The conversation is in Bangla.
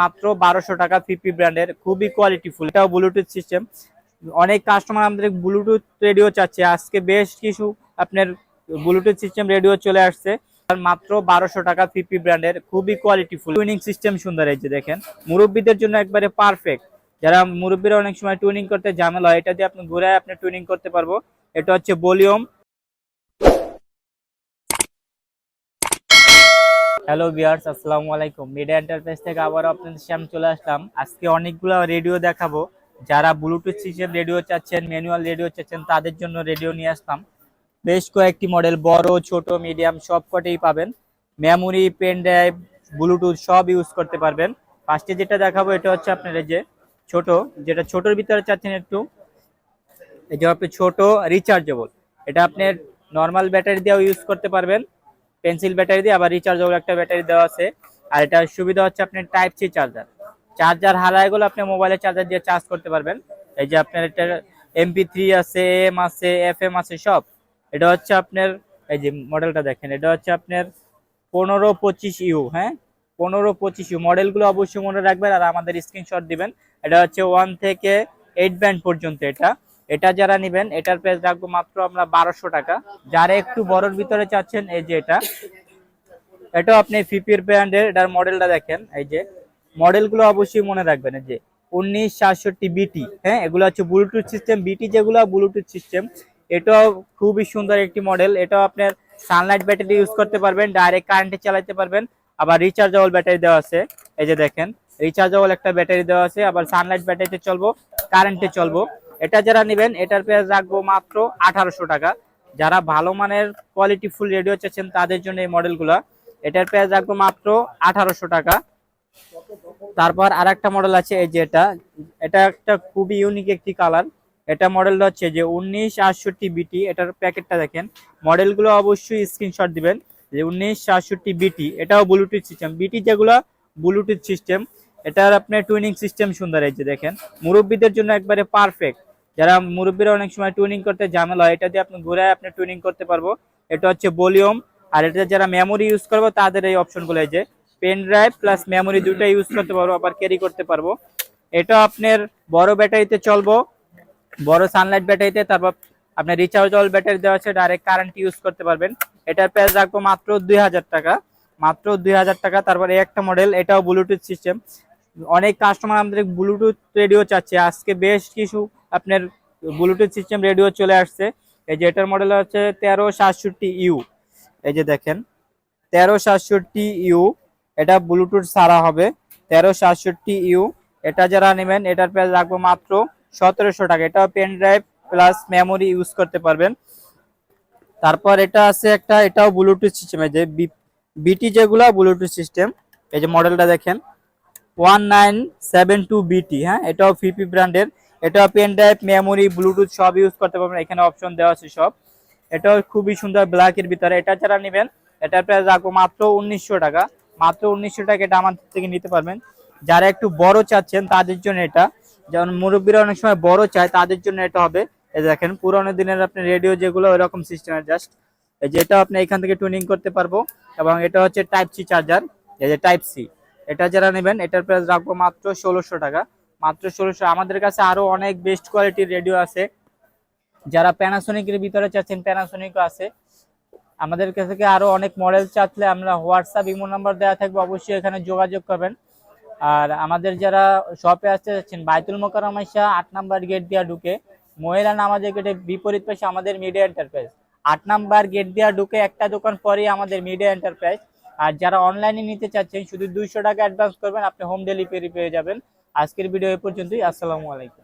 মাত্র বারোশো টাকা ফিপি ব্র্যান্ডের খুবই কোয়ালিটিফুল এটাও ব্লুটুথ সিস্টেম অনেক কাস্টমার আমাদের ব্লুটুথ রেডিও চাচ্ছে। আজকে বেশ কিছু আপনার ব্লুটুথ সিস্টেম রেডিও চলে আসছে। মাত্র বারোশো টাকা ফিপি ব্র্যান্ডের খুবই কোয়ালিটিফুল টুইনিং সিস্টেম সুন্দর এই যে দেখেন। মুরব্বীদের জন্য একবারে পারফেক্ট যারা মুরব্বীরা অনেক সময় টুইনিং করতে ঝামেলা হয়, এটা দিয়ে আপনি ঘুরে আপনি টুইনিং করতে পারব। এটা হচ্ছে ভলিউম হ্যালো বিয়ার্স আসসালামু আলাইকুম। মিডিয়া এন্টারপ্রাইজ থেকে আবার আপনাদের সামনে চলে আসলাম। আজকে অনেকগুলো রেডিও দেখাবো। যারা ব্লুটুথ সিস্টেম রেডিও চাচ্ছেন ম্যানুয়াল রেডিও চাচ্ছেন, তাদের জন্য রেডিও নিয়ে আসলাম। বেশ কয়েকটি মডেল বড়, ছোট মিডিয়াম সব কটেই পাবেন। মেমোরি পেন ড্রাইভ ব্লুটুথ সব ইউজ করতে পারবেন। ফার্স্টে যেটা দেখাবো, এটা হচ্ছে আপনার যে ছোট, যেটা ছোটর ভিতরে চাচ্ছেন একটু। এই যে আপনি ছোট রিচার্জেবল এটা আপনার নর্মাল ব্যাটারি দিয়েও ইউজ করতে পারবেন। পেন্সিল ব্যাটারি দিয়ে, আবার রিচার্জেবল একটা ব্যাটারি দেওয়া আছে। আর এটা সুবিধা হচ্ছে আপনার টাইপ সি চার্জার চার্জার হারায় গেলে আপনি মোবাইলে চার্জার দিয়ে চার্জ করতে পারবেন। এই যে আপনার এটা এমপি থ্রি আছে এম আছে এফ এম আছে, সব। এটা হচ্ছে আপনার, এই যে মডেলটা দেখেন, এটা হচ্ছে আপনার পনেরো পঁচিশ ইউ হ্যাঁ? পনেরো পঁচিশ ইউ মডেলগুলো অবশ্যই মনে রাখবেন আর আমাদের স্ক্রিনশট দিবেন। এটা হচ্ছে ওয়ান থেকে এইট ব্যান্ড পর্যন্ত এটা। এটা যারা নেবেন, এটার প্রাইস রাখব মাত্র আমরা বারোশো টাকা। যারা একটু বড়র ভিতরে চাচ্ছেন, এই যে এটা। এটাও আপনি ফিপির ব্র্যান্ডের এটার মডেলটা দেখেন, এই যে। মডেলগুলো অবশ্যই মনে রাখবেন, এই যে উনিশ সাতষট্টি বিটি হ্যাঁ? এগুলো হচ্ছে ব্লুটুথ সিস্টেম বিটি যেগুলো ব্লুটুথ সিস্টেম এটাও খুবই সুন্দর একটি মডেল এটাও আপনার সানলাইট ব্যাটারি ইউজ করতে পারবেন ডাইরেক্ট কারেন্টে চালাতে পারবেন। আবার রিচার্জেবল ব্যাটারি দেওয়া আছে, এই যে দেখেন। রিচার্জেবল একটা ব্যাটারি দেওয়া আছে, আবার সানলাইট ব্যাটারিতে চলবো কারেন্টে চলবো। এটা যারা নেবেন, এটার প্রাইস রাখব মাত্র আঠারোশো টাকা। যারা ভালো মানের কোয়ালিটি ফুল রেডিও চাচ্ছেন, তাদের জন্য এই মডেলগুলো এটার প্রাইস রাখব মাত্র আঠারোশো টাকা। তারপর আর একটা মডেল আছে, এই যে এটা। এটা একটা খুবই ইউনিক একটি কালার এটা মডেলটা হচ্ছে যে উনিশ আটষট্টি বিটি এটার প্যাকেটটা দেখেন। মডেলগুলো অবশ্যই স্ক্রিনশট দিবেন, যে উনিশ সাতষট্টি বিটি এটাও ব্লুটুথ সিস্টেম বিটি যেগুলো ব্লুটুথ সিস্টেম এটার আপনার টুইনিং সিস্টেম সুন্দর এই যে দেখেন। মুরব্বীদের জন্য একবারে পারফেক্ট যারা মুরব্বীরা অনেক সময় টুইনিং করতে ঝামেলা হয়, এটা দিয়ে আপনি ঘুরে আপনি টুইনিং করতে পারব। এটা হচ্ছে ভলিউম আর এটা যারা মেমোরি ইউজ করব, তাদের এই অপশনগুলো এই যে পেন ড্রাইভ প্লাস মেমোরি দুটো ইউজ করতে পারব, আবার ক্যারি করতে পারব। এটা আপনার বড় ব্যাটারিতে চলবো, বড় সানলাইট ব্যাটারিতে, তারপর আপনার রিচার্জেবল ব্যাটারি দেওয়া আছে ডাইরেক্ট কারেন্ট ইউজ করতে পারবেন। এটার প্রাইস রাখব মাত্র দুই হাজার টাকা। মাত্র দুই হাজার টাকা, তারপর একটা মডেল এটাও ব্লুটুথ সিস্টেম অনেক কাস্টমার আমাদের ব্লুটুথ রেডিও চাচ্ছে। আজকে বেশ কিছু আপনার ব্লুটুথ সিস্টেম রেডিও চলে আসছে। এই যে এটার মডেল হচ্ছে তেরো সাতষট্টি ইউ এই যে দেখেন, তেরো সাতষট্টি ইউ এটা ব্লুটুথ সারা হবে। তেরো সাতষট্টি ইউ এটা যারা নেবেন, এটার প্রাইস রাখব মাত্র সতেরোশো টাকা। এটা pen drive plus memory use করতে পারবেন। তারপর এটা আছে একটা, এটাও ব্লুটুথ সিস্টেম এই যে বিটি যেগুলো ব্লুটুথ সিস্টেম এই যে মডেলটা দেখেন। ওয়ান নাইন সেভেন টু বিটি হ্যাঁ? এটাও ফিপি ব্র্যান্ডের এটাও পেন ড্রাইভ মেমোরি ব্লুটুথ সব ইউজ করতে পারবেন। এখানে অপশন দেওয়া আছে সব। এটাও খুবই সুন্দর ব্ল্যাকের ভিতরে। এটা যারা নেবেন, এটার প্রাইস রাখব মাত্র উনিশশো টাকা। মাত্র উনিশশো টাকা এটা আমাদের থেকে নিতে পারবেন। যারা একটু বড় চাচ্ছেন, তাদের জন্য এটা। যেমন মুরব্বীরা অনেক সময় বড় চায়, তাদের জন্য এটা হবে। এই দেখেন, পুরোনো দিনের আপনি রেডিও যেগুলো, ওইরকম সিস্টেমের জাস্ট এই যে এটা আপনি এখান থেকে টুনিং করতে পারব। এবং এটা হচ্ছে টাইপ সি চার্জার এই যে টাইপ সি এটা যারা নেবেন, এটার প্রাইস রাখব মাত্র ষোলোশো টাকা। মাত্র ষোলোশো। আমাদের কাছে আরও অনেক বেস্ট কোয়ালিটির রেডিও আছে। যারা প্যানাসোনিকের ভিতরে চাচ্ছেন প্যানাসোনিকও আছে। আমাদের কাছে থেকে আরও অনেক মডেল চাচ্লে আমরা হোয়াটসঅ্যাপ ইমো নাম্বার দেওয়া থাকবে, অবশ্যই এখানে যোগাযোগ করবেন। আর আমাদের যারা শপে আসতে যাচ্ছেন বাইতুল মোকারমাইশা আট নাম্বার গেট দিয়া ঢুকে, মহিলা নামাজের গেটে বিপরীত পাশে আমাদের মিডিয়া এন্টারপ্রাইজ আট নাম্বার গেট দিয়া ঢুকে একটা দোকান পরেই আমাদের মিডিয়া এন্টারপ্রাইজ আর যারা অনলাইনে নিতে চাচ্ছেন, শুধু দুইশো টাকা অ্যাডভান্স করবেন, আপনি হোম ডেলিভারি পেয়ে যাবেন। আজকের ভিডিও এ পর্যন্তই, আসসালামু আলাইকুম।